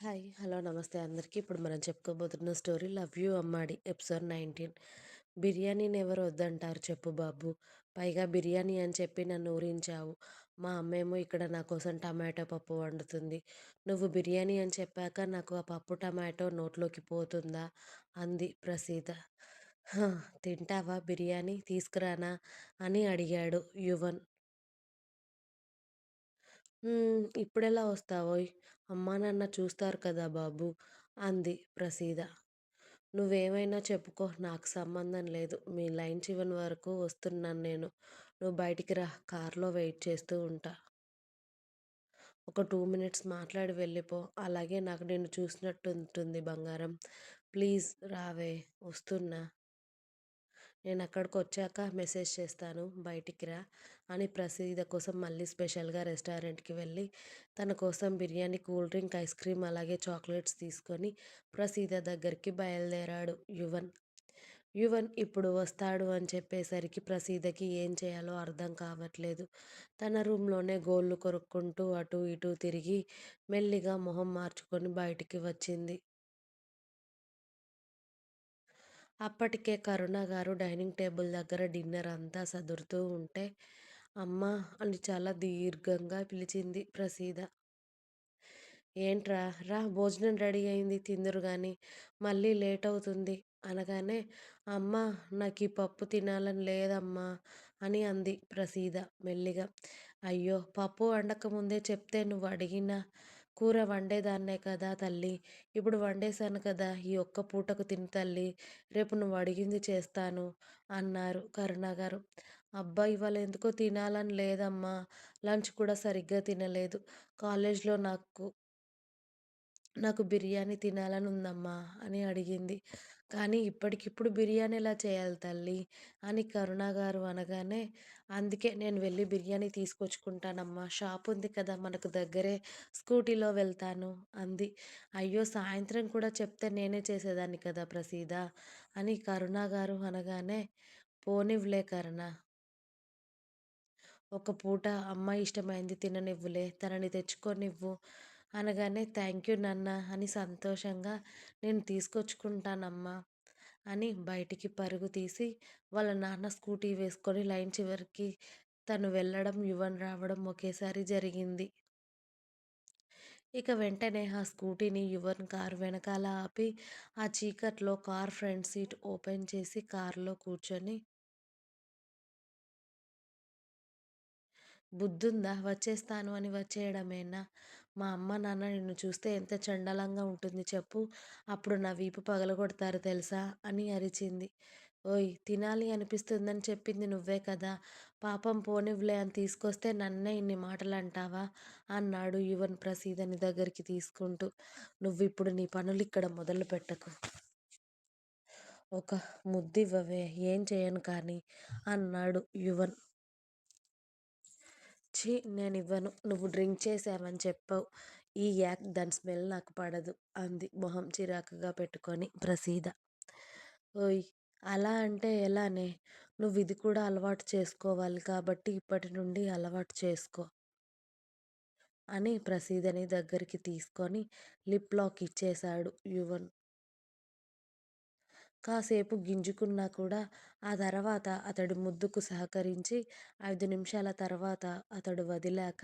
Hi hello నమస్తే అందరికీ. ఇప్పుడు మనం చెప్పుకోబోతున్న story love you అమ్మాడి episode nineteen. బిర్యానీని ఎవరు వద్దంటారు చెప్పు బాబు. పైగా బిర్యానీ అని చెప్పి నన్ను ఊరించావు. మా అమ్మేమో ఇక్కడ నా కోసం టమాటో పప్పు వండుతుంది. నువ్వు బిర్యానీ అని చెప్పాక నాకు ఆ పప్పు టమాటో నోట్లోకి పోతుందా? అంది ప్రసీత తింటావా బిర్యానీ? తీసుకురానా? అని అడిగాడు యువన్. ఇప్పుడెలా వస్తావోయ్? అమ్మా నాన్న చూస్తారు కదా బాబు అంది ప్రసీద. నువ్వేమైనా చెప్పుకో నాకు సంబంధం లేదు. మీ లైన్ చివరి వరకు వస్తున్నాను నేను. నువ్వు బయటికి రా కార్లో వెయిట్ చేస్తూ ఉంటా. ఒక టూ మినిట్స్ మాట్లాడి వెళ్ళిపో. అలాగే నాకు నిన్ను చూసినట్టు ఉంటుంది బంగారం. ప్లీజ్ రావే వస్తున్నా. నేను అక్కడికి వచ్చాక మెసేజ్ చేస్తాను బయటికి రా అని ప్రసీద కోసం మళ్ళీ స్పెషల్గా రెస్టారెంట్కి వెళ్ళి తన కోసం biryani cool drink ice cream అలాగే చాక్లెట్స్ తీసుకొని ప్రసీద దగ్గరికి బయలుదేరాడు. యువన్ యువన్ ఇప్పుడు వస్తాడు అని చెప్పేసరికి ప్రసీదకి ఏం చేయాలో అర్థం కావట్లేదు. తన రూమ్లోనే గోళ్ళు కొరుక్కుంటూ అటు ఇటు తిరిగి మెల్లిగా మొహం మార్చుకొని బయటికి వచ్చింది. అప్పటికే కరుణ గారు డైనింగ్ టేబుల్ దగ్గర డిన్నర్ అంతా సదురుతూ ఉంటే అమ్మ అని చాలా దీర్ఘంగా పిలిచింది ప్రసీద. ఏంట్రా రా భోజనం రెడీ అయింది తిందురు కానీ మళ్ళీ లేట్ అవుతుంది అనగానే అమ్మ నాకు ఈ పప్పు తినాలని లేదమ్మా అని అంది ప్రసీద మెల్లిగా. అయ్యో పప్పు వండకముందే చెప్తే నువ్వు అడిగిన కూర వండేదాన్నే కదా తల్లి. ఇప్పుడు వండేశాను కదా ఈ ఒక్క పూటకు తిని తల్లి. రేపు నువ్వు అడిగింది చేస్తాను అన్నారు కరుణాగారు అబ్బా ఇవాళ ఎందుకో తినాలని లేదమ్మా. లంచ్ కూడా సరిగ్గా తినలేదు. కాలేజ్లో నాకు నాకు బిర్యానీ తినాలని ఉందమ్మా అని అడిగింది. కానీ ఇప్పటికిప్పుడు బిర్యానీ ఎలా చేయాలి తల్లి? అని కరుణ గారు అనగానే అందుకే నేను వెళ్ళి బిర్యానీ తీసుకొచ్చుకుంటానమ్మా. షాప్ ఉంది కదా మనకు దగ్గరే స్కూటీలో వెళ్తాను అంది. అయ్యో సాయంత్రం కూడా చెప్తే నేనే చేసేదాన్ని కదా ప్రసీద అని కరుణ గారు అనగానే పోనివ్వులే కరుణ. ఒక పూట అమ్మ ఇష్టమైంది తిననివ్వులే. తనని తెచ్చుకోనివ్వు. అనగానే థ్యాంక్ యూ నాన్న అని సంతోషంగా నేను తీసుకొచ్చుకుంటానమ్మా అని బయటికి పరుగు తీసి వాళ్ళ నాన్న స్కూటీ వేసుకొని లైన్ చివరికి తను వెళ్ళడం యువన్ రావడం ఒకేసారి జరిగింది. ఇక వెంటనే ఆ స్కూటీని యువన్ కారు వెనకాల ఆపి ఆ చీకట్లో కార్ ఫ్రంట్ సీట్ ఓపెన్ చేసి కారులో కూర్చొని బుద్ధుందా? వచ్చేస్తాను అని వచ్చేయడమేనా? మా అమ్మ నాన్న నిన్ను చూస్తే ఎంత చండలంగా ఉంటుంది చెప్పు. అప్పుడు నా వీపు పగలగొడతారు తెలుసా? అని అరిచింది. ఓయ్ తినాలి అనిపిస్తుందని చెప్పింది నువ్వే కదా. పాపం పోనివ్లే అని తీసుకొస్తే నన్నే ఇన్ని మాటలు అంటావా అన్నాడు యువన్ ప్రసీదని దగ్గరికి తీసుకుంటూ. నువ్వు ఇప్పుడు నీ పనులు ఇక్కడ మొదలు పెట్టకు. ఒక ముద్దివ్వవే ఏం చేయను కానీ అన్నాడు యువన్. ఛీ! నేనివ్వను. నువ్వు డ్రింక్ చేసావని చెప్పావు. ఈ యాక్ దాని స్మెల్ నాకు పడదు అంది మొహం చిరాకుగా పెట్టుకొని ప్రసీద. ఓయ్! అలా అంటే ఎలానే? నువ్వు ఇది కూడా అలవాటు చేసుకోవాలి కాబట్టి ఇప్పటి నుండి అలవాటు చేసుకో అని ప్రసీదని దగ్గరికి తీసుకొని లిప్ లాక్ ఇచ్చేశాడు యువన్. కాసేపు గింజుకున్నా కూడా ఆ తర్వాత అతడు ముద్దుకు సహకరించి ఐదు నిమిషాల తర్వాత అతడు వదిలాక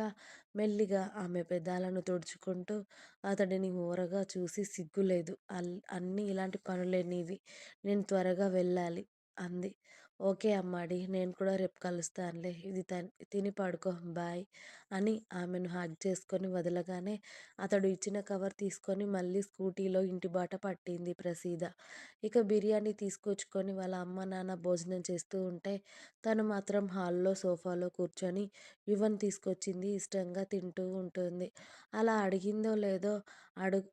మెల్లిగా ఆమె పెదాలను తుడుచుకుంటూ అతడిని ఊరగా చూసి సిగ్గులేదు. అల్ అన్నీ ఇలాంటి పనులే నీవి. నేను త్వరగా వెళ్ళాలి అంది. ఓకే అమ్మాడి నేను కూడా రేపు కలుస్తానులే. ఇది తిని పడుకో బాయ్ అని ఆమెను హాగ్ చేసుకొని వదలగానే అతడు ఇచ్చిన కవర్ తీసుకొని మళ్ళీ స్కూటీలో ఇంటి బాట పట్టింది ప్రసీద. ఇక బిర్యానీ తీసుకొచ్చుకొని వాళ్ళ అమ్మ నాన్న భోజనం చేస్తూ ఉంటే తను మాత్రం హాల్లో సోఫాలో కూర్చొని యువన్ తీసుకొచ్చింది ఇష్టంగా తింటూ ఉంటుంది. అలా అడిగిందో లేదో అడుగు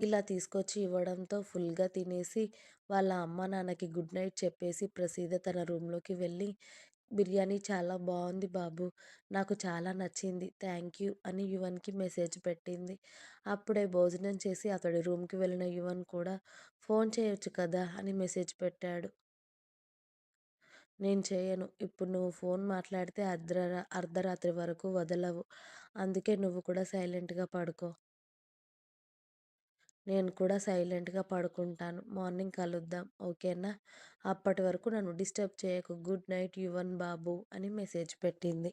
ఇలా తీసుకొచ్చి ఇవ్వడంతో ఫుల్గా తినేసి వాళ్ళ అమ్మ నాన్నకి గుడ్ నైట్ చెప్పేసి ప్రసీద తన రూమ్లోకి వెళ్ళి బిర్యానీ చాలా బాగుంది బాబు నాకు చాలా నచ్చింది థ్యాంక్ యూ అని యువన్కి మెసేజ్ పెట్టింది. అప్పుడే భోజనం చేసి అతడి రూమ్కి వెళ్ళిన యువన్ కూడా ఫోన్ చేయొచ్చు కదా అని మెసేజ్ పెట్టాడు. నేను చేయను ఇప్పుడు నువ్వు ఫోన్ మాట్లాడితే అర్ధరా అర్ధరాత్రి వరకు వదలవు అందుకే నువ్వు కూడా సైలెంట్గా పడుకో నేను కూడా సైలెంట్గా పడుకుంటాను. మార్నింగ్ కలుద్దాం. ఓకేనా? అప్పటి వరకు నన్ను డిస్టర్బ్ చేయకు. గుడ్ నైట్ యువన్ బాబు అని మెసేజ్ పెట్టింది.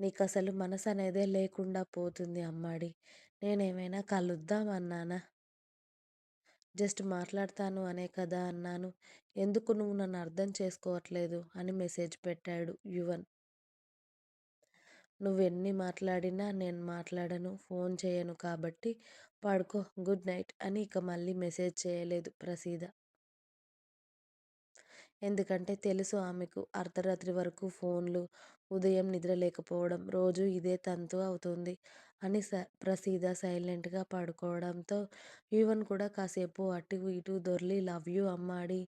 నీకు అసలు మనసు అనేదే లేకుండా పోతుంది అమ్మాడి. నేనేమైనా కలుద్దాం అన్నానా? జస్ట్ మాట్లాడతాను అనే కదా అన్నాను. ఎందుకు నువ్వు నన్ను అర్థం చేసుకోవట్లేదు? అని మెసేజ్ పెట్టాడు యువన్. నువ్వు ఎన్ని మాట్లాడినా నేను మాట్లాడను ఫోన్ చేయను కాబట్టి పడుకో గుడ్ నైట్ అని ఇక మళ్ళీ మెసేజ్ చేయలేదు ప్రసీద. ఎందుకంటే తెలుసు ఆమెకు అర్ధరాత్రి వరకు ఫోన్లు ఉదయం నిద్ర లేకపోవడం రోజు ఇదే తంతు అవుతుంది అని స ప్రసీద సైలెంట్గా పడుకోవడంతో యువన్ కూడా కాసేపు అటు ఇటు దొర్లి లవ్ యూ అమ్మాడి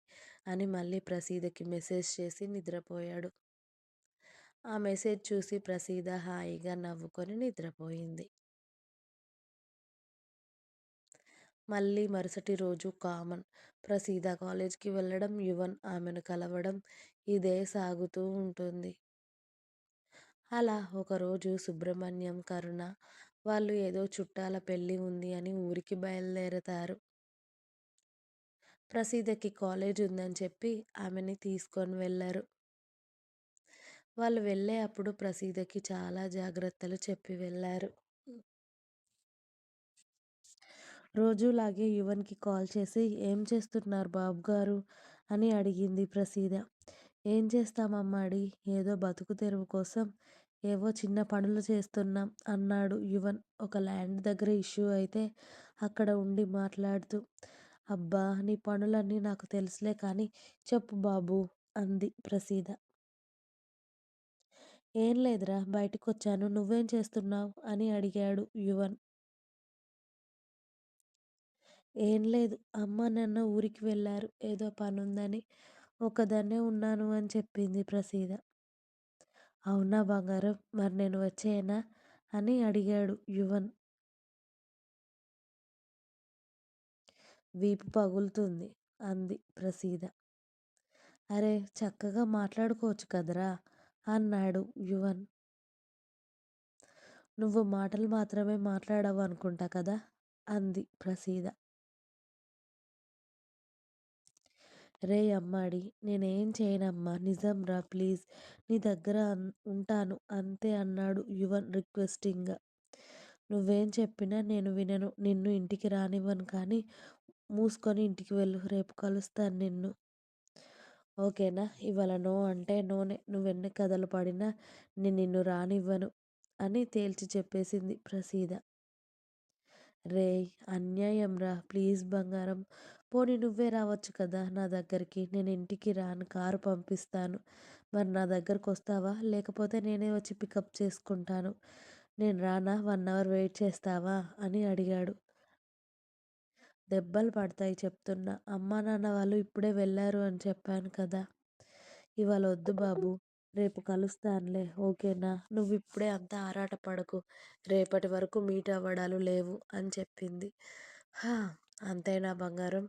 అని మళ్ళీ ప్రసీదకి మెసేజ్ చేసి నిద్రపోయాడు. ఆ మెసేజ్ చూసి ప్రసీద హాయిగా నవ్వుకొని నిద్రపోయింది. మళ్ళీ మరుసటి రోజు కామన్. ప్రసీద కాలేజ్కి వెళ్ళడం యువన్ ఆమెను కలవడం ఇదే సాగుతూ ఉంటుంది. అలా ఒకరోజు సుబ్రహ్మణ్యం కరుణ వాళ్ళు ఏదో చుట్టాల పెళ్ళి ఉంది అని ఊరికి బయలుదేరతారు. ప్రసీదకి కాలేజ్ ఉందని చెప్పి ఆమెని తీసుకొని వెళ్ళరు. వాళ్ళు వెళ్ళే అప్పుడు ప్రసీదకి చాలా జాగ్రత్తలు చెప్పి వెళ్ళారు. రోజులాగే యువన్కి కాల్ చేసి ఏం చేస్తున్నారు బాబు గారు? అని అడిగింది ప్రసీద. ఏం చేస్తామమ్మాడి ఏదో బతుకు తెరువు కోసం ఏవో చిన్న పనులు చేస్తున్నాం అన్నాడు యువన్. ఒక ల్యాండ్ దగ్గర ఇష్యూ అయితే అక్కడ ఉండి మాట్లాడుతూ అబ్బా నీ పనులన్నీ నాకు తెలుసులే కానీ చెప్పు బాబు అంది ప్రసీద. ఏం లేదురా బయటకు వచ్చాను నువ్వేం చేస్తున్నావు? అని అడిగాడు యువన్. ఏం లేదు అమ్మ నాన్న ఊరికి వెళ్ళారు ఏదో పనుందని ఒకదాన్నే ఉన్నాను అని చెప్పింది ప్రసీద. అవునా బంగారం మరి నేను వచ్చేయనా అని అడిగాడు యువన్. వీపు పగులుతుంది అంది ప్రసీద. అరే చక్కగా మాట్లాడుకోవచ్చు కదరా అన్నాడు యువన్. నువ్వు మాటలు మాత్రమే మాట్లాడవు అనుకుంటా కదా? అంది ప్రసీద. రే అమ్మాడి నేనేం చేయనమ్మా నిజం రా ప్లీజ్. నీ దగ్గర ఉంటాను అంతే అన్నాడు యువన్ రిక్వెస్టింగ్గా నువ్వేం చెప్పినా నేను వినను. నిన్ను ఇంటికి రానివ్వను కానీ మూసుకొని ఇంటికి వెళ్ళు. రేపు కలుస్తాను నిన్ను. ఓకేనా? ఇవాళ నో అంటే నోనే. నువ్వెన్ని కథలు పడినా నేను నిన్ను రానివ్వను అని తేల్చి చెప్పేసింది ప్రసీద. రే అన్యాయం రా. ప్లీజ్ బంగారం. పోనీ నువ్వే రావచ్చు కదా నా దగ్గరికి. నేను ఇంటికి రాను. కారు పంపిస్తాను. మరి నా దగ్గరకు వస్తావా లేకపోతే నేనే వచ్చి పికప్ చేసుకుంటాను. నేను రానా? వన్ అవర్ వెయిట్ చేస్తావా? అని అడిగాడు. దెబ్బలు పడతాయి చెప్తున్నా. అమ్మా నాన్న వాళ్ళు ఇప్పుడే వెళ్ళారు అని చెప్పాను కదా! ఇవాళ వద్దు బాబు రేపు కలుస్తానులే. ఓకేనా? నువ్వు ఇప్పుడే అంత ఆరాటపడకు రేపటి వరకు మీట్ అవ్వడాలు లేవు అని చెప్పింది. హా! అంతేనా బంగారం?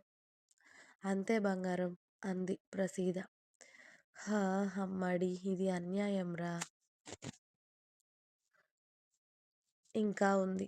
అంతే బంగారం అంది ప్రసీద. హా! అమ్మాడి ఇది అన్యాయం రా ఇంకా ఉంది.